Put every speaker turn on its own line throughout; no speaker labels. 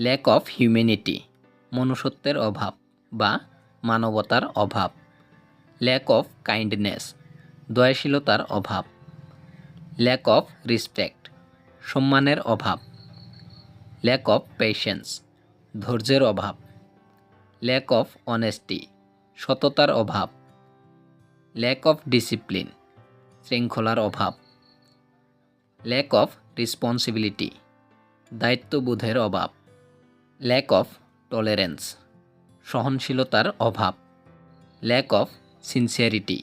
Lack of humanity মনুষ্যত্বের অভাব বা মানবতার অভাব ল্যাক অফ কাইন্ডনেস দয়াশীলতার অভাব ল্যাক অফ রেসপেক্ট সম্মানের অভাব ল্যাক অফ পেশেন্স ধৈর্যের অভাব ল্যাক অফ অনেস্টি সততার অভাব ল্যাক অফ ডিসিপ্লিন শৃঙ্খলার অভাব ল্যাক অফ রেসপন্সিবিলিটি দায়িত্ববোধের অভাব। ল্যাক অফ টলারেন্স সহনশীলতার অভাব ল্যাক অফ সিনসিয়ারিটি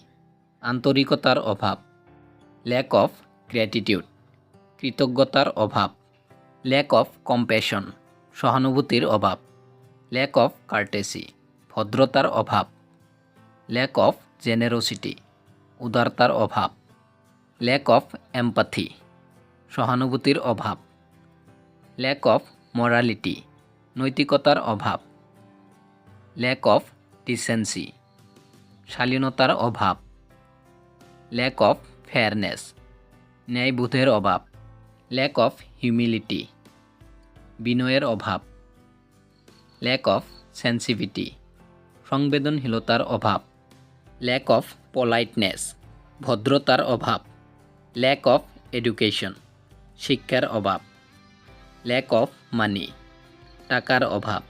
আন্তরিকতার অভাব ল্যাক অফ গ্র্যাটিটিউড কৃতজ্ঞতার অভাব ল্যাক অফ কম্প্যাশন সহানুভূতির অভাব ল্যাক অফ কার্টেসি ভদ্রতার অভাব ল্যাক অফ জেনারোসিটি উদারতার অভাব ল্যাক অফ এম্পাথি সহানুভূতির অভাব ল্যাক অফ মরালিটি নৈতিকতার অভাব। ল্যাক অফ ডিসেন্সি শালীনতার অভাব। ল্যাক অফ ফেয়ারনেস ন্যায়বোধের অভাব। ল্যাক অফ হিউমিলিটি বিনয়ের অভাব। ল্যাক অফ সেন্সিভিটি সংবেদনশীলতার অভাব। ল্যাক অফ পোলাইটনেস ভদ্রতার অভাব। ল্যাক অফ এডুকেশন শিক্ষার অভাব। ল্যাক অফ মানি টাকার অভাব।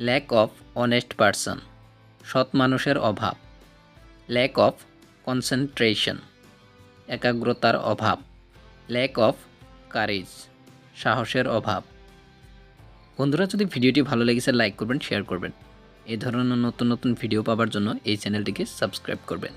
ল্যাক অফ অনেস্ট পারসন সৎ মানুষের অভাব। ল্যাক অফ কনসেন্ট্রেশন একাগ্রতার অভাব। ল্যাক অফ কারেজ সাহসের অভাব। বন্ধুরা, যদি ভিডিওটি ভালো লেগেছে লাইক করবেন শেয়ার করবেন। এই ধরনের নতুন নতুন ভিডিও পাওয়ার জন্য এই চ্যানেলটিকে সাবস্ক্রাইব করবেন।